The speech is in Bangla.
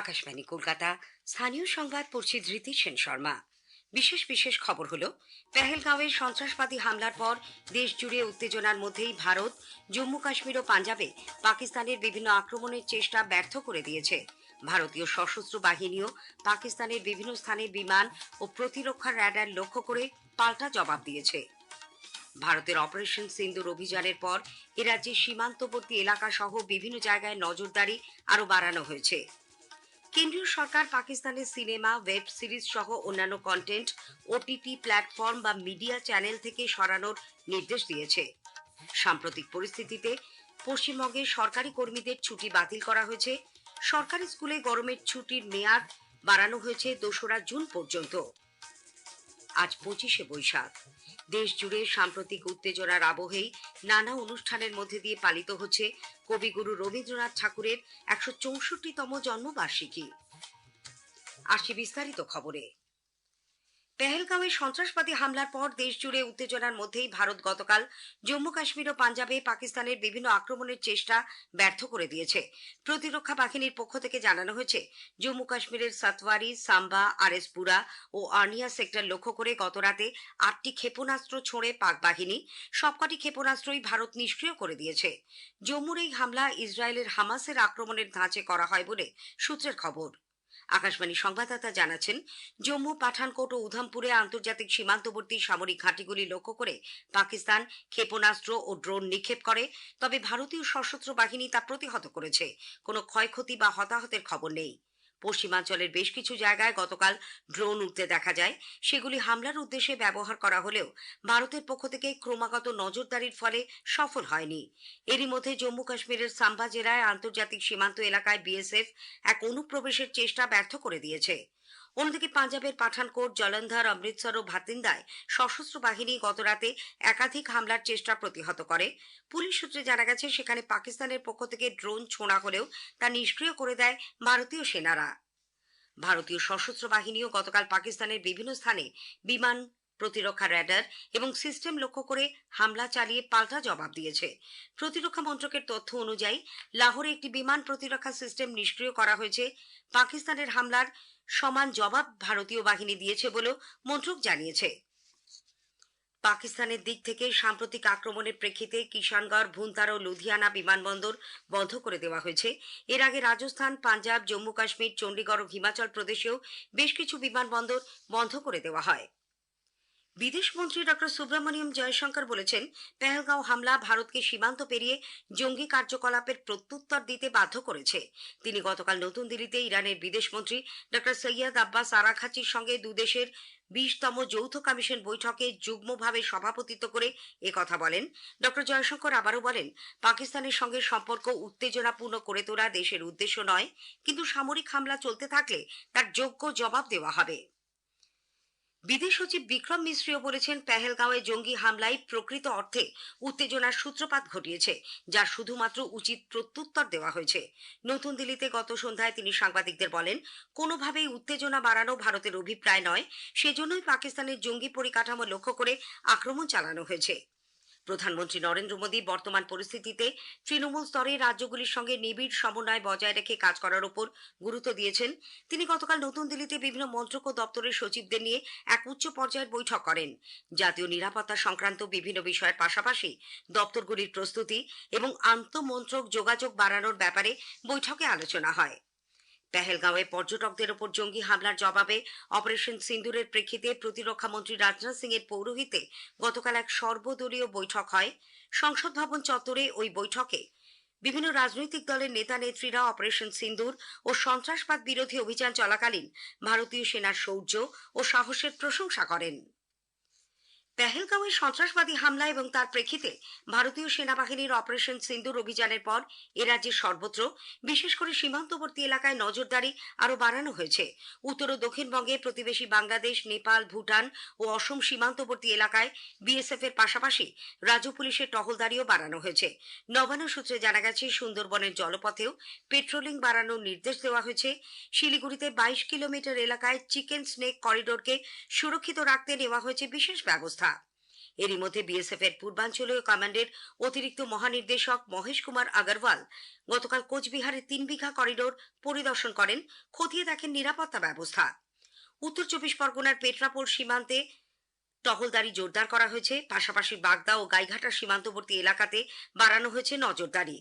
আকাশবাণী, কলকাতা। স্থানীয় সংবাদ পড়ছি ধৃতি সেন শর্মা। বিশেষ বিশেষ খবর হলো পেহেলগাঁওয়ের সন্ত্রাসবাদী হামলার পর দেশ জুড়ে উত্তেজনার মধ্যেই ভারত জম্মু কাশ্মীর ও পাঞ্জাবে পাকিস্তানের বিভিন্ন আক্রমণের চেষ্টা ব্যর্থ করে দিয়েছে। ভারতীয় সশস্ত্র বাহিনীও পাকিস্তানের বিভিন্ন স্থানে বিমান ও প্রতিরক্ষা র্যাডার লক্ষ্য করে পাল্টা জবাব দিয়েছে। ভারতের অপারেশন সিন্দুর অভিযানের পর এ রাজ্যের সীমান্তবর্তী এলাকা সহ বিভিন্ন জায়গায় নজরদারি আরও বাড়ানো হয়েছে। কেন্দ্রীয় সরকার পাকিস্তানের সিনেমা, ওয়েব সিরিজ সহ অন্যান্য কন্টেন্ট ওটিটি প্ল্যাটফর্ম বা মিডিয়া চ্যানেল থেকে সরানোর নির্দেশ দিয়েছে। সাম্প্রতিক পরিস্থিতিতে পশ্চিমবঙ্গে সরকারি কর্মীদের ছুটি বাতিল করা হয়েছে। সরকারি স্কুলে গরমের ছুটির মেয়াদ বাড়ানো হয়েছে দোসরা জুন পর্যন্ত। আজ পঁচিশে বৈশাখ। দেশ জুড়ে সাম্প্রতিক উত্তেজনার আবহেই নানা অনুষ্ঠানের মধ্যে দিয়ে পালিত হচ্ছে কবিগুরু রবীন্দ্রনাথ ঠাকুরের একশো চৌষট্টিতম জন্মবার্ষিকী। আসি বিস্তারিত খবরে। পেহেলগাঁওয়ে সন্ত্রাসবাদী হামলার পর দেশ জুড়ে উত্তেজনার মধ্যেই ভারত গতকাল জম্মু কাশ্মীর ও পাঞ্জাবে পাকিস্তানের বিভিন্ন আক্রমণের চেষ্টা ব্যর্থ করে দিয়েছে। প্রতিরক্ষা বাহিনীর পক্ষ থেকে জানানো হয়েছে, জম্মু কাশ্মীরের সাতওয়ারি, সাম্বা আরএসপুরা ও আর্নিয়া সেক্টর লক্ষ্য করে গতরাতে আটটি ক্ষেপণাস্ত্র ছোঁড়ে পাক বাহিনী। সবকটি ক্ষেপণাস্ত্রই ভারত নিষ্ক্রিয় করে দিয়েছে। জম্মুর এই হামলা ইসরায়েলের হামাসের আক্রমণের ধাঁচে করা হয় বলে সূত্রের খবর। আকাশবাণী সংবাদদাতা জানাচ্ছেন, জম্মু পাঠানকোট ও উধামপুরে আন্তর্জাতিক সীমান্তবর্তী সামরিক ঘাঁটিগুলি লক্ষ্য করে পাকিস্তান ক্ষেপণাস্ত্র ও ড্রোন নিক্ষেপ করে, তবে ভারতীয় সশস্ত্র বাহিনী তা প্রতিহত করেছে। কোনো ক্ষয়ক্ষতি বা হতাহতের খবর নেই। পশ্চিমাঞ্চলের বেশ কিছু জায়গায় গতকাল ড্রোন উঠতে দেখা যায়। সেগুলি হামলার উদ্দেশ্যে ব্যবহার করা হলেও ভারতের পক্ষ থেকে ক্রমাগত নজরদারির ফলে সফল হয়নি। এরই মধ্যে জম্মু কাশ্মীরের সাম্বা জেলায় আন্তর্জাতিক সীমান্ত এলাকায় বিএসএফ এক অনুপ্রবেশের চেষ্টা ব্যর্থ করে দিয়েছে। অন্যদিকে পাঞ্জাবের পাঠানকোট, জলন্ধর, অমৃতসর ও ভাতিন্দায় সশস্ত্র বাহিনী গতরাতে একাধিক হামলার চেষ্টা প্রতিহত করে। পুলিশ সূত্রে জানা গেছে, সেখানে পাকিস্তানের পক্ষ থেকে ড্রোন ছোঁড়া হলেও তা নিষ্ক্রিয় করে দেয় ভারতীয় সেনারা। ভারতীয় সশস্ত্র বাহিনীও গতকাল পাকিস্তানের বিভিন্ন স্থানে বিমান প্রতিরক্ষা র্যাডার এবং সিস্টেম লক্ষ্য করে হামলা চালিয়ে পাল্টা জবাব দিয়েছে। প্রতিরক্ষা মন্ত্রকের তথ্য অনুযায়ী, লাহোরে একটি বিমান প্রতিরক্ষা সিস্টেম নিষ্ক্রিয় করা হয়েছে। পাকিস্তানের হামলার সমান জবাব ভারতীয় বাহিনী দিয়েছে বলেও মন্ত্রক জানিয়েছে। পাকিস্তানের দিক থেকে সাম্প্রতিক আক্রমণের প্রেক্ষিতে কিষানগড় ভুন্তার ও লুধিয়ানা বিমানবন্দর বন্ধ করে দেওয়া হয়েছে। এর আগে রাজস্থান, পাঞ্জাব জম্মু কাশ্মীর চণ্ডীগড় ও হিমাচল প্রদেশেও বেশ কিছু বিমানবন্দর বন্ধ করে দেওয়া হয়। বিদেশমন্ত্রী ডক্টর সুব্রমণিয়ম জয়শঙ্কর বলেছেন, পেহেলগাঁও হামলা ভারতকে সীমান্ত পেরিয়ে জঙ্গি কার্যকলাপের প্রত্যুত্তর দিতে বাধ্য করেছে। তিনি গতকাল নতুন দিল্লিতে ইরানের বিদেশমন্ত্রী ডক্টর সৈয়দ আব্বাস আরাখাচির সঙ্গে দুদেশের বিশতম যৌথ কমিশন বৈঠকে যুগ্মভাবে সভাপতিত্ব করে কথা বলেন। ডক্টর জয়শঙ্কর আবারও বলেন, পাকিস্তানের সঙ্গে সম্পর্ক উত্তেজনাপূর্ণ করে তোলা দেশের উদ্দেশ্য নয়, কিন্তু সামরিক হামলা চলতে থাকলে তার যোগ্য জবাব দেওয়া হবে। বিদেশ সচিব বিক্রম মিশ্রিও বলেছেন, পেহেলগাঁওয়ে জঙ্গি হামলায় প্রকৃত অর্থে উত্তেজনার সূত্রপাত ঘটিয়েছে, যা শুধুমাত্র উচিত প্রত্যুত্তর দেওয়া হয়েছে। নতুন দিল্লিতে গত সন্ধ্যায় তিনি সাংবাদিকদের বলেন, কোনোভাবেই উত্তেজনা বাড়ানো ভারতের অভিপ্রায় নয়, সেজন্যই পাকিস্তানের জঙ্গি পরিকাঠামো লক্ষ্য করে আক্রমণ চালানো হয়েছে। প্রধানমন্ত্রী নরেন্দ্র মোদী বর্তমান পরিস্থিতিতে তৃণমূল স্তরে রাজ্যগুলির সঙ্গে নিবিড় সমন্বয় বজায় রেখে কাজ করার উপর গুরুত্ব দিয়েছেন। তিনি গতকাল নতুন দিল্লিতে বিভিন্ন মন্ত্রক ও দপ্তরের সচিবদের নিয়ে এক উচ্চ পর্যায়ের বৈঠক করেন। জাতীয় নিরাপত্তা সংক্রান্ত বিভিন্ন বিষয়ের পাশাপাশি দপ্তরগুলির প্রস্তুতি এবং আন্তঃমন্ত্রক যোগাযোগ বাড়ানোর ব্যাপারে বৈঠকে আলোচনা হয়। পেহেলগাঁওয়ে পর্যটকদের ওপর জঙ্গি হামলার জবাবে অপারেশন সিন্দুরের প্রেক্ষিতে প্রতিরক্ষা মন্ত্রী রাজনাথ সিং এর গতকাল এক সর্বদলীয় বৈঠক হয়। সংসদ ভবন চত্বরে ওই বৈঠকে বিভিন্ন রাজনৈতিক দলের নেতা নেত্রীরা অপারেশন সিন্দুর ও সন্ত্রাসবাদ বিরোধী অভিযান চলাকালীন ভারতীয় সেনার শৌর্য ও সাহসের প্রশংসা করেন। পেহেলগাঁওয়ে সন্ত্রাসবাদী হামলা এবং তার প্রেক্ষিতে ভারতীয় সেনাবাহিনীর অপারেশন সিন্দুর অভিযানের পর এ সর্বত্র, বিশেষ করে সীমান্তবর্তী এলাকায় নজরদারি আরও বাড়ানো হয়েছে। উত্তর ও দক্ষিণবঙ্গে প্রতিবেশী বাংলাদেশ, নেপাল, ভুটান ও অসম সীমান্তবর্তী এলাকায় বিএসএফ এর পাশাপাশি রাজ্য পুলিশের টহলদারিও বাড়ানো হয়েছে। নবান্ন সূত্রে জানা গেছে, সুন্দরবনের জলপথেও পেট্রোলিং বাড়ানোর নির্দেশ দেওয়া হয়েছে। শিলিগুড়িতে বাইশ কিলোমিটার এলাকায় চিকেন স্নেক করিডোরকে সুরক্ষিত রাখতে নেওয়া হয়েছে বিশেষ ব্যবস্থা। এরই মধ্যে বিএসএফ এর পূর্বাঞ্চলীয় কমান্ডের অতিরিক্ত মহানির্দেশক মহেশ কুমার আগরওয়াল গতকাল কোচবিহারের তিন বিঘা করিডোর পরিদর্শন করেন, খতিয়ে দেখেন নিরাপত্তা ব্যবস্থা। উত্তর চব্বিশ পরগনার পেট্রাপোল সীমান্তে টহলদারি জোরদার করা হয়েছে, পাশাপাশি বাগদা ও গাইঘাটা সীমান্তবর্তী এলাকাতে বাড়ানো হয়েছে নজরদারি।